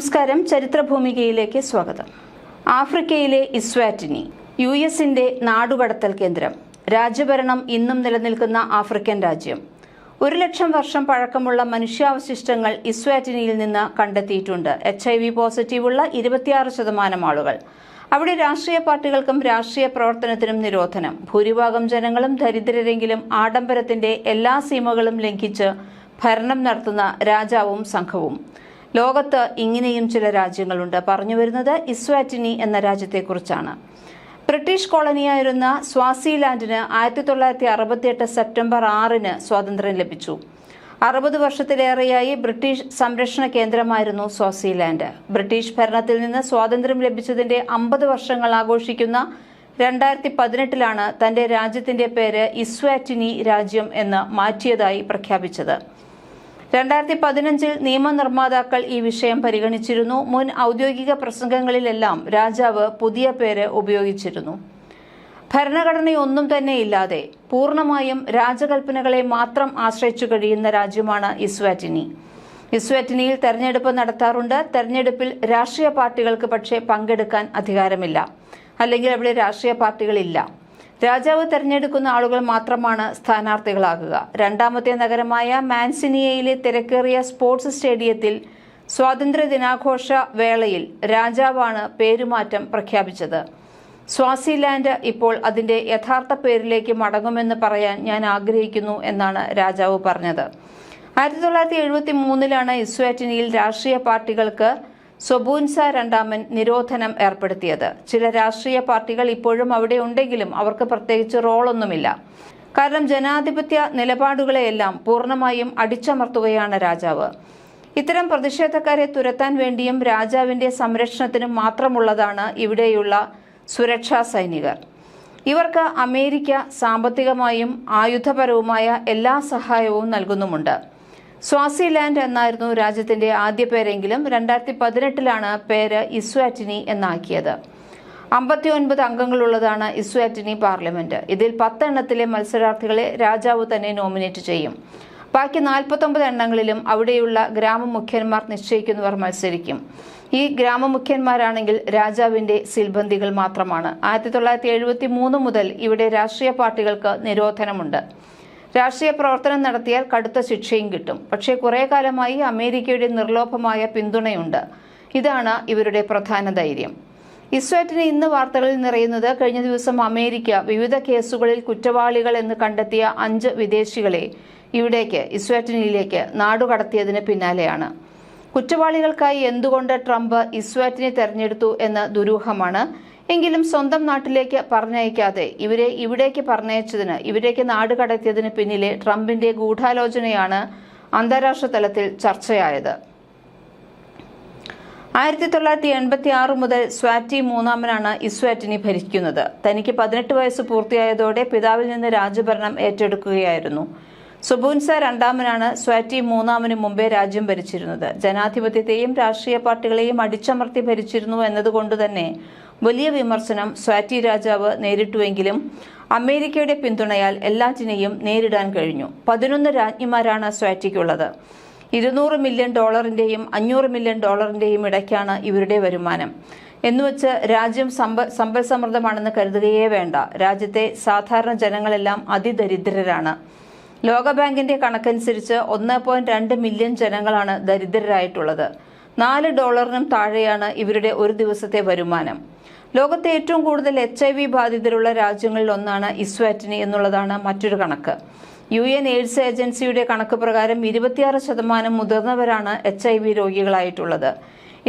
നമസ്കാരം. ചരിത്രഭൂമികയിലേക്ക് സ്വാഗതം. ആഫ്രിക്കയിലെ ഇസ്വാറ്റിനി യു എസിന്റെ നാടുകടത്തൽ കേന്ദ്രം. രാജ്യഭരണം ഇന്നും നിലനിൽക്കുന്ന ആഫ്രിക്കൻ രാജ്യം. ഒരു ലക്ഷം വർഷം പഴക്കമുള്ള മനുഷ്യാവശിഷ്ടങ്ങൾ ഇസ്വാറ്റിനിയിൽ നിന്ന് കണ്ടെത്തിയിട്ടുണ്ട്. എച്ച് ഐ വി പോസിറ്റീവുള്ള ഇരുപത്തിയാറ് ശതമാനം ആളുകൾ. അവിടെ രാഷ്ട്രീയ പാർട്ടികൾക്കും രാഷ്ട്രീയ പ്രവർത്തനത്തിനും നിരോധനം. ഭൂരിഭാഗം ജനങ്ങളും ദരിദ്രരെങ്കിലും ആഡംബരത്തിന്റെ എല്ലാ സീമകളും ലംഘിച്ച് ഭരണം നടത്തുന്ന രാജാവും സംഘവും. ലോകത്ത് ഇങ്ങനെയും ചില രാജ്യങ്ങളുണ്ട്. പറഞ്ഞു വരുന്നത് ഇസ്വാറ്റിനി എന്ന രാജ്യത്തെക്കുറിച്ചാണ്. ബ്രിട്ടീഷ് കോളനിയായിരുന്ന സ്വാസിലാൻഡിന് ആയിരത്തി തൊള്ളായിരത്തി അറുപത്തിയെട്ട് സെപ്റ്റംബർ ആറിന് സ്വാതന്ത്ര്യം ലഭിച്ചു. അറുപത് വർഷത്തിലേറെയായി ബ്രിട്ടീഷ് സംരക്ഷണ കേന്ദ്രമായിരുന്നു സ്വാസിലാൻഡ്. ബ്രിട്ടീഷ് ഭരണത്തിൽ നിന്ന് സ്വാതന്ത്ര്യം ലഭിച്ചതിന്റെ അമ്പത് വർഷങ്ങൾ ആഘോഷിക്കുന്ന രണ്ടായിരത്തി പതിനെട്ടിലാണ് തന്റെ രാജ്യത്തിന്റെ പേര് ഇസ്വാറ്റിനി രാജ്യം എന്ന് മാറ്റിയതായി പ്രഖ്യാപിച്ചത്. രണ്ടായിരത്തി പതിനഞ്ചിൽ നിയമനിർമ്മാതാക്കൾ ഈ വിഷയം പരിഗണിച്ചിരുന്നു. മുൻ ഔദ്യോഗിക പ്രസംഗങ്ങളിലെല്ലാം രാജാവ് പുതിയ പേര് ഉപയോഗിച്ചിരുന്നു. ഭരണഘടനയൊന്നും തന്നെ ഇല്ലാതെ പൂർണമായും രാജകൽപ്പനകളെ മാത്രം ആശ്രയിച്ചു കഴിയുന്ന രാജ്യമാണ് ഇസ്വാറ്റിനി. ഇസ്വാറ്റിനിയിൽ തെരഞ്ഞെടുപ്പ് നടത്താറുണ്ട്. തെരഞ്ഞെടുപ്പിൽ രാഷ്ട്രീയ പാർട്ടികൾക്ക് പക്ഷേ പങ്കെടുക്കാൻ അധികാരമില്ല. അല്ലെങ്കിൽ അവിടെ രാഷ്ട്രീയ പാർട്ടികളില്ല. രാജാവ് തെരഞ്ഞെടുക്കുന്ന ആളുകൾ മാത്രമാണ് സ്ഥാനാർത്ഥികളാകുക. രണ്ടാമത്തെ നഗരമായ മാൻസിനിയയിലെ തിരക്കേറിയ സ്പോർട്സ് സ്റ്റേഡിയത്തിൽ സ്വാതന്ത്ര്യ ദിനാഘോഷ വേളയിൽ രാജാവാണ് പേരുമാറ്റം പ്രഖ്യാപിച്ചത്. സ്വാസിലാൻഡ് ഇപ്പോൾ അതിന്റെ യഥാർത്ഥ പേരിലേക്ക് മടങ്ങുമെന്ന് പറയാൻ ഞാൻ ആഗ്രഹിക്കുന്നു എന്നാണ് രാജാവ് പറഞ്ഞത്. ആയിരത്തി തൊള്ളായിരത്തി എഴുപത്തി മൂന്നിലാണ് ഇസ്വാറ്റിനിയിൽ രാഷ്ട്രീയ പാർട്ടികൾക്ക് സൊബൂൻസ രണ്ടാമൻ നിരോധനം ഏർപ്പെടുത്തിയത്. ചില രാഷ്ട്രീയ പാർട്ടികൾ ഇപ്പോഴും അവിടെ ഉണ്ടെങ്കിലും അവർക്ക് പ്രത്യേകിച്ച് റോളൊന്നുമില്ല. കാരണം ജനാധിപത്യ നിലപാടുകളെയെല്ലാം പൂർണമായും അടിച്ചമർത്തുകയാണ് രാജാവ്. ഇത്തരം പ്രതിഷേധക്കാരെ തുരത്താൻ വേണ്ടിയും രാജാവിന്റെ സംരക്ഷണത്തിനും മാത്രമുള്ളതാണ് ഇവിടെയുള്ള സുരക്ഷാ സൈനികർ. ഇവർക്ക് അമേരിക്ക സാമ്പത്തികമായും ആയുധപരവുമായ എല്ലാ സഹായവും നൽകുന്നുമുണ്ട്. സ്വാസിലാൻഡ് എന്നായിരുന്നു രാജ്യത്തിന്റെ ആദ്യ പേരെങ്കിലും രണ്ടായിരത്തി പതിനെട്ടിലാണ് പേര് ഇസ്വാറ്റിനി എന്നാക്കിയത്. അമ്പത്തി ഒൻപത് അംഗങ്ങളുള്ളതാണ് ഇസ്വാറ്റിനി പാർലമെന്റ്. ഇതിൽ പത്തെണ്ണത്തിലെ മത്സരാർത്ഥികളെ രാജാവ് തന്നെ നോമിനേറ്റ് ചെയ്യും. ബാക്കി നാൽപ്പത്തൊമ്പത് എണ്ണങ്ങളിലും അവിടെയുള്ള ഗ്രാമമുഖ്യന്മാർ നിശ്ചയിക്കുന്നവർ മത്സരിക്കും. ഈ ഗ്രാമമുഖ്യന്മാരാണെങ്കിൽ രാജാവിന്റെ സിൽബന്ദികൾ മാത്രമാണ്. ആയിരത്തി തൊള്ളായിരത്തി എഴുപത്തി മൂന്ന് മുതൽ ഇവിടെ രാഷ്ട്രീയ പാർട്ടികൾക്ക് നിരോധനമുണ്ട്. രാഷ്ട്രീയ പ്രവർത്തനം നടത്തിയാൽ കടുത്ത ശിക്ഷയും കിട്ടും. പക്ഷേ കുറെ കാലമായി അമേരിക്കയുടെ നിർലോഭമായ പിന്തുണയുണ്ട്. ഇതാണ് ഇവരുടെ പ്രധാന ധൈര്യം. ഇസ്വാറ്റിന് ഇന്ന് വാർത്തകളിൽ നിറയുന്നത് കഴിഞ്ഞ ദിവസം അമേരിക്ക വിവിധ കേസുകളിൽ കുറ്റവാളികൾ എന്ന് കണ്ടെത്തിയ അഞ്ച് വിദേശികളെ ഇവിടേക്ക് ഇസ്വാറ്റിനിയിലേക്ക് നാടുകടത്തിയതിന് പിന്നാലെയാണ്. കുറ്റവാളികൾക്കായി എന്തുകൊണ്ട് ട്രംപ് ഇസ്വാറ്റിനെ തെരഞ്ഞെടുത്തു എന്ന ദുരൂഹമാണ് എങ്കിലും സ്വന്തം നാട്ടിലേക്ക് പറഞ്ഞയക്കാതെ ഇവരെ ഇവിടേക്ക് പറഞ്ഞയച്ചതിന് ഇവരേക്ക് നാട് കടത്തിയതിന് പിന്നിലെ ട്രംപിന്റെ ഗൂഢാലോചനയാണ് അന്താരാഷ്ട്ര തലത്തിൽ ചർച്ചയായത്. ആയിരത്തി തൊള്ളായിരത്തി എൺപത്തി ആറ് മുതൽ സ്വാറ്റി മൂന്നാമനാണ് ഇസ്വാറ്റിനി ഭരിക്കുന്നത്. തനിക്ക് പതിനെട്ട് വയസ്സ് പൂർത്തിയായതോടെ പിതാവിൽ നിന്ന് രാജ്യഭരണം ഏറ്റെടുക്കുകയായിരുന്നു. സുബൂൻസ രണ്ടാമനാണ് സ്വാറ്റി മൂന്നാമന് മുമ്പേ രാജ്യം ഭരിച്ചിരുന്നത്. ജനാധിപത്യത്തെയും രാഷ്ട്രീയ പാർട്ടികളെയും അടിച്ചമർത്തി ഭരിച്ചിരുന്നു എന്നതുകൊണ്ട് തന്നെ വലിയ വിമർശനം സ്വാറ്റി രാജാവ് നേരിട്ടുവെങ്കിലും അമേരിക്കയുടെ പിന്തുണയാൽ എല്ലാറ്റിനെയും നേരിടാൻ കഴിഞ്ഞു. പതിനൊന്ന് രാജ്ഞിമാരാണ് സ്വാറ്റിക്കുള്ളത്. ഇരുന്നൂറ് മില്യൺ ഡോളറിന്റെയും അഞ്ഞൂറ് മില്യൺ ഡോളറിന്റെയും ഇടയ്ക്കാണ് ഇവരുടെ വരുമാനം. എന്നുവെച്ച് രാജ്യം സമ്പ സമ്പൽ സമൃദ്ധമാണെന്ന് കരുതുകയേ വേണ്ട. രാജ്യത്തെ സാധാരണ ജനങ്ങളെല്ലാം അതിദരിദ്രരാണ്. ലോകബാങ്കിന്റെ കണക്കനുസരിച്ച് ഒന്ന് പോയിന്റ് രണ്ട് മില്യൺ ജനങ്ങളാണ് ദരിദ്രരായിട്ടുള്ളത്. നാല് ഡോളറിനും താഴെയാണ് ഇവരുടെ ഒരു ദിവസത്തെ വരുമാനം. ലോകത്തെ ഏറ്റവും കൂടുതൽ എച്ച് ഐ വി ബാധിതരുള്ള രാജ്യങ്ങളിൽ ഒന്നാണ് ഇസ്വാറ്റിനി എന്നുള്ളതാണ് മറ്റൊരു കണക്ക്. യു എൻ എയ്ഡ്സ് ഏജൻസിയുടെ കണക്ക് പ്രകാരം ഇരുപത്തിയാറ് ശതമാനം മുതിർന്നവരാണ് എച്ച് ഐ വി രോഗികളായിട്ടുള്ളത്.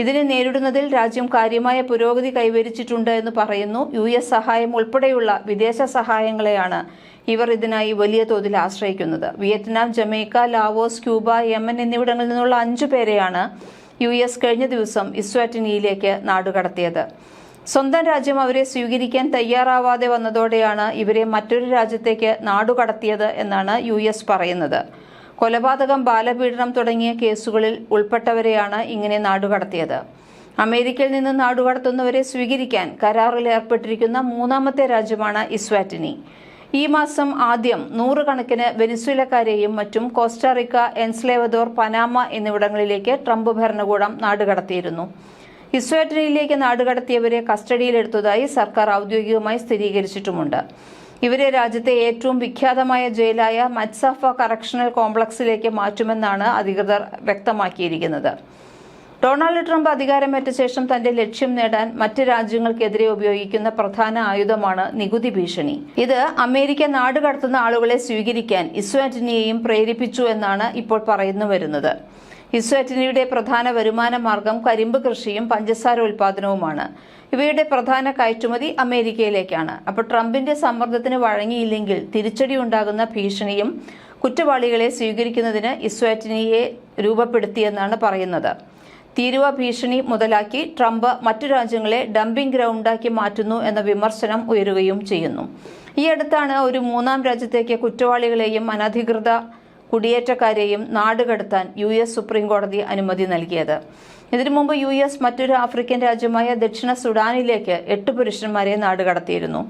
ഇതിനെ നേരിടുന്നതിൽ രാജ്യം കാര്യമായ പുരോഗതി കൈവരിച്ചിട്ടുണ്ട് എന്ന് പറയുന്നു. യു എസ് സഹായം ഉൾപ്പെടെയുള്ള വിദേശ സഹായങ്ങളെയാണ് ഇവർ ഇതിനായി വലിയ തോതിൽ ആശ്രയിക്കുന്നത്. Vietnam Jamaica Laos Cuba Yemen എന്നിവിടങ്ങളിൽ നിന്നുള്ള അഞ്ചു പേരെയാണ് യു എസ് കഴിഞ്ഞ ദിവസം ഇസ്വാറ്റിനിയിലേക്ക് നാടുകടത്തിയത് സ്വന്തം രാജ്യം അവരെ സ്വീകരിക്കാൻ തയ്യാറാവാതെ വന്നതോടെയാണ് ഇവരെ മറ്റൊരു രാജ്യത്തേക്ക് നാടുകടത്തിയത് എന്നാണ് യു എസ് പറയുന്നത്. കൊലപാതകം ബാലപീഡനം തുടങ്ങിയ കേസുകളിൽ ഉൾപ്പെട്ടവരെയാണ് ഇങ്ങനെ നാടുകടത്തിയത് അമേരിക്കയിൽ നിന്ന് നാടുകടത്തുന്നവരെ സ്വീകരിക്കാൻ കരാറിൽ ഏർപ്പെട്ടിരിക്കുന്ന മൂന്നാമത്തെ രാജ്യമാണ് ഇസ്വാറ്റിനി. ഈ മാസം ആദ്യം നൂറുകണക്കിന് വെനിസ്വേലക്കാരെയും മറ്റും Costa Rica El Salvador Panama എന്നിവിടങ്ങളിലേക്ക് ട്രംപ് ഭരണകൂടം നാടുകടത്തിയിരുന്നു. ഇസ്വാറ്റിനിയിലേക്ക് നാടുകടത്തിയവരെ കസ്റ്റഡിയിലെടുത്തതായി സർക്കാർ ഔദ്യോഗികമായി സ്ഥിരീകരിച്ചിട്ടുമുണ്ട്. ഇവരെ രാജ്യത്തെ ഏറ്റവും വിഖ്യാതമായ ജയിലായ മത്സഫ കറക്ഷണൽ കോംപ്ലക്സിലേക്ക് മാറ്റുമെന്നാണ് അധികൃതർ വ്യക്തമാക്കിയിരിക്കുന്നത്. ഡൊണാൾഡ് ട്രംപ് അധികാരമേറ്റ ശേഷം തന്റെ ലക്ഷ്യം നേടാൻ മറ്റ് രാജ്യങ്ങൾക്കെതിരെ ഉപയോഗിക്കുന്ന പ്രധാന ആയുധമാണ് നികുതി ഭീഷണി. ഇത് അമേരിക്ക നാടുകടത്തുന്ന ആളുകളെ സ്വീകരിക്കാൻ ഇസ്വാറ്റിനിയെയും പ്രേരിപ്പിച്ചു എന്നാണ് ഇപ്പോൾ പറയുന്നു വരുന്നത്. ഇസ്വാറ്റിനിയുടെ പ്രധാന വരുമാന മാർഗം കരിമ്പ് കൃഷിയും പഞ്ചസാര ഉൽപാദനവുമാണ്. ഇവയുടെ പ്രധാന കയറ്റുമതി അമേരിക്കയിലേക്കാണ്. അപ്പോൾ ട്രംപിന്റെ സമ്മർദ്ദത്തിന് വഴങ്ങിയില്ലെങ്കിൽ തിരിച്ചടി ഉണ്ടാകുന്ന ഭീഷണിയും കുറ്റവാളികളെ സ്വീകരിക്കുന്നതിന് ഇസ്വാറ്റിനിയെ രൂപപ്പെടുത്തിയെന്നാണ് പറയുന്നത്. തീരുവ ഭീഷണി മുതലാക്കി ട്രംപ് മറ്റു രാജ്യങ്ങളെ ഡംപിംഗ് ഗ്രൗണ്ടാക്കി മാറ്റുന്നു എന്ന വിമർശനം ഉയരുകയും ചെയ്യുന്നു. ഈ അടുത്താണ് ഒരു മൂന്നാം രാജ്യത്തേക്ക് കുറ്റവാളികളെയും അനധികൃത കുടിയേറ്റക്കാരെയും നാടുകടത്താൻ യു എസ് സുപ്രീം കോടതി അനുമതി നൽകിയത്. ഇതിനു മുമ്പ് യു എസ് മറ്റൊരു ആഫ്രിക്കൻ രാജ്യമായ ദക്ഷിണ സുഡാനിലേക്ക് എട്ട് പുരുഷന്മാരെ നാടുകടത്തിയിരുന്നു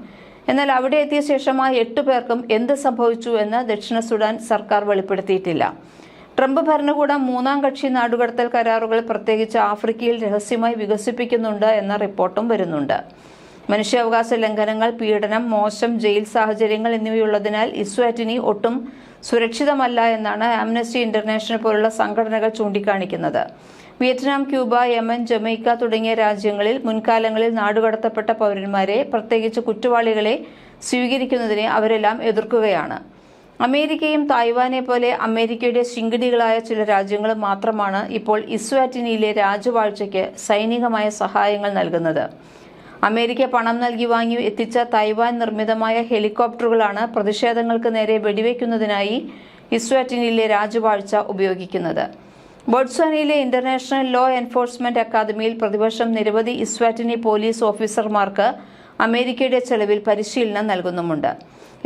എന്നാൽ അവിടെ എത്തിയ ശേഷം ആ എട്ടു പേർക്കും എന്ത് സംഭവിച്ചു എന്ന് ദക്ഷിണ സുഡാൻ സർക്കാർ വെളിപ്പെടുത്തിയിട്ടില്ല. ട്രംപ് ഭരണകൂടം മൂന്നാം കക്ഷി നാടുകടത്തൽ കരാറുകൾ പ്രത്യേകിച്ച് ആഫ്രിക്കയിൽ രഹസ്യമായി വികസിപ്പിക്കുന്നുണ്ട് എന്ന റിപ്പോർട്ടും വരുന്നുണ്ട്. മനുഷ്യാവകാശ ലംഘനങ്ങൾ പീഡനം മോശം ജയിൽ സാഹചര്യങ്ങൾ എന്നിവയുള്ളതിനാൽ ഇസ്വാറ്റിനി ഒട്ടും സുരക്ഷിതമല്ല എന്നാണ് ആംനസ്റ്റി ഇന്റർനാഷണൽ പോലുള്ള സംഘടനകൾ ചൂണ്ടിക്കാണിക്കുന്നത്. വിയറ്റ്നാം ക്യൂബ യമൻ ജമൈക്ക തുടങ്ങിയ രാജ്യങ്ങളിൽ മുൻകാലങ്ങളിൽ നാടുകടത്തപ്പെട്ട പൗരന്മാരെ പ്രത്യേകിച്ച് കുറ്റവാളികളെ സ്വീകരിക്കുന്നതിനെ അവരെല്ലാം എതിർക്കുകയാണ്. അമേരിക്കയും തായ്വാനെ പോലെ അമേരിക്കയുടെ ശിങ്കിടികളായ ചില രാജ്യങ്ങൾ മാത്രമാണ് ഇപ്പോൾ ഇസ്വാറ്റിനിയിലെ രാജവാഴ്ചയ്ക്ക് സൈനികമായ സഹായങ്ങൾ നൽകുന്നത്. അമേരിക്ക പണം നൽകി വാങ്ങി എത്തിച്ച തായ്വാൻ നിർമ്മിതമായ ഹെലികോപ്റ്ററുകളാണ് പ്രതിഷേധങ്ങൾക്ക് നേരെ വെടിവെക്കുന്നതിനായി ഇസ്വാറ്റിനിയിലെ രാജവാഴ്ച ഉപയോഗിക്കുന്നത്. ബോട്സ്വാനയിലെ ഇന്റർനാഷണൽ ലോ എൻഫോഴ്സ്മെന്റ് അക്കാദമിയിൽ പ്രതിവർഷം നിരവധി ഇസ്വാറ്റിനി പോലീസ് ഓഫീസർമാർക്ക് അമേരിക്കയുടെ ചെലവിൽ പരിശീലനം നൽകുന്നുമുണ്ട്.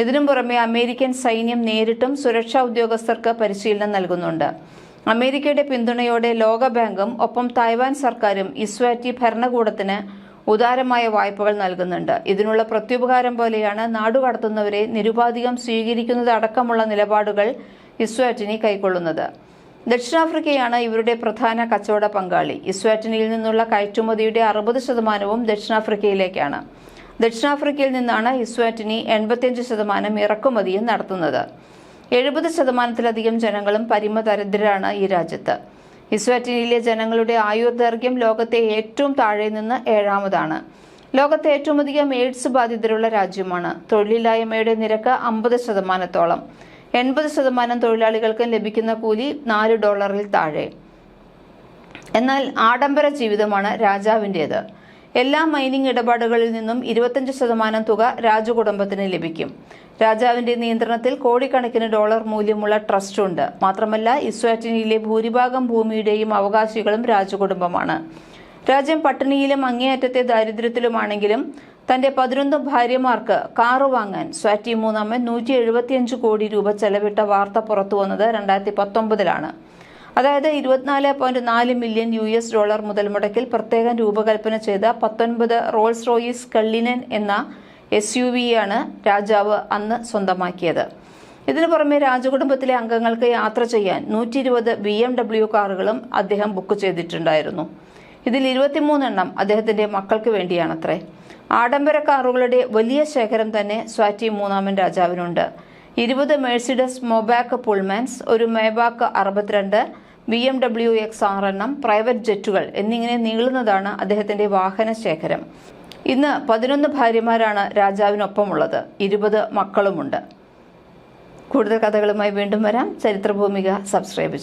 ഇതിനു പുറമെ അമേരിക്കൻ സൈന്യം നേരിട്ടും സുരക്ഷാ ഉദ്യോഗസ്ഥർക്ക് പരിശീലനം നൽകുന്നുണ്ട്. അമേരിക്കയുടെ പിന്തുണയോടെ ലോകബാങ്കും ഒപ്പം തായ്വാൻ സർക്കാരും ഇസ്വാറ്റി ഭരണകൂടത്തിന് ഉദാരമായ വായ്പകൾ നൽകുന്നുണ്ട്. ഇതിനുള്ള പ്രത്യുപകാരം പോലെയാണ് നാടുകടത്തുന്നവരെ നിരുപാധികം സ്വീകരിക്കുന്നത് അടക്കമുള്ള നിലപാടുകൾ ഇസ്വാറ്റിനി കൈക്കൊള്ളുന്നത്. ദക്ഷിണാഫ്രിക്കയാണ് ഇവരുടെ പ്രധാന കച്ചവട പങ്കാളി. ഇസ്വാറ്റിനിയിൽ നിന്നുള്ള കയറ്റുമതിയുടെ അറുപത് ശതമാനവും ദക്ഷിണാഫ്രിക്കയിലേക്കാണ്. ദക്ഷിണാഫ്രിക്കയിൽ നിന്നാണ് ഇസ്വാറ്റിനി എൺപത്തിയഞ്ച് ശതമാനം ഇറക്കുമതിയും നടത്തുന്നത്. എഴുപത് ശതമാനത്തിലധികം ജനങ്ങളും പരിമദരിദ്രരാണ് ഈ രാജ്യത്ത്. ഇസ്വാറ്റിനിയിലെ ജനങ്ങളുടെ ആയുർദൈർഘ്യം ലോകത്തെ ഏറ്റവും താഴെ നിന്ന് ഏഴാമതാണ്. ലോകത്തെ ഏറ്റവും അധികം എയ്ഡ്സ് ബാധിതരുള്ള രാജ്യമാണ്. തൊഴിലില്ലായ്മയുടെ നിരക്ക് അമ്പത് ശതമാനത്തോളം. എൺപത് ശതമാനം തൊഴിലാളികൾക്ക് ലഭിക്കുന്ന കൂലി നാല് ഡോളറിൽ താഴെ. എന്നാൽ ആഡംബര ജീവിതമാണ് രാജാവിന്റേത്. എല്ലാ മൈനിങ് ഇടപാടുകളിൽ നിന്നും ഇരുപത്തഞ്ച് ശതമാനം തുക രാജകുടുംബത്തിന് ലഭിക്കും. രാജാവിന്റെ നിയന്ത്രണത്തിൽ കോടിക്കണക്കിന് ഡോളർ മൂല്യമുള്ള ട്രസ്റ്റ് ഉണ്ട്. മാത്രമല്ല ഇസ്വാറ്റിനിയിലെ ഭൂരിഭാഗം ഭൂമിയുടെയും അവകാശികളും രാജകുടുംബമാണ്. രാജ്യം പട്ടിണിയിലും അങ്ങേയറ്റത്തെ ദാരിദ്ര്യത്തിലുമാണെങ്കിലും തന്റെ പതിനൊന്ന് ഭാര്യമാർക്ക് കാറ് വാങ്ങാൻ സ്വാറ്റി മൂന്നാമൻ നൂറ്റി എഴുപത്തിയഞ്ച് കോടി രൂപ ചെലവിട്ട വാർത്ത പുറത്തുവന്നത് രണ്ടായിരത്തി പത്തൊമ്പതിലാണ്. അതായത് ഇരുപത്തിനാല് പോയിന്റ് നാല് മില്യൺ യു എസ് ഡോളർ മുതൽ മുടക്കിൽ പ്രത്യേകം രൂപകൽപ്പന ചെയ്ത പത്തൊൻപത് റോൾസ് റോയിസ് കള്ളിനൻ എന്ന എസ് യു ആണ് രാജാവ് അന്ന് സ്വന്തമാക്കിയത്. ഇതിനു പുറമെ രാജകുടുംബത്തിലെ അംഗങ്ങൾക്ക് യാത്ര ചെയ്യാൻ നൂറ്റി ഇരുപത് ബി എം ഡബ്ല്യു കാറുകളും അദ്ദേഹം ബുക്ക് ചെയ്തിട്ടുണ്ടായിരുന്നു. ഇതിൽ ഇരുപത്തിമൂന്നെണ്ണം അദ്ദേഹത്തിന്റെ മക്കൾക്ക് വേണ്ടിയാണത്രേ. ആഡംബര കാറുകളുടെ വലിയ ശേഖരം തന്നെ സ്വാറ്റി മൂന്നാമൻ രാജാവിനുണ്ട്. ഇരുപത് മേഴ്സിഡസ് മൊബാക്ക് പുൾമാൻസ് ഒരു മേബാക്ക് അറുപത്തിരണ്ട് ബി എം ഡബ്ല്യു എക്സ് ആറെണ്ണം പ്രൈവറ്റ് ജെറ്റുകൾ എന്നിങ്ങനെ നീളുന്നതാണ് അദ്ദേഹത്തിന്റെ വാഹന ശേഖരം. ഇന്ന് പതിനൊന്ന് ഭാര്യമാരാണ് രാജാവിനൊപ്പമുള്ളത്. ഇരുപത് മക്കളുമുണ്ട്. കൂടുതൽ കഥകളുമായി വീണ്ടും വരാം. ചരിത്രഭൂമിക സബ്സ്ക്രൈബ്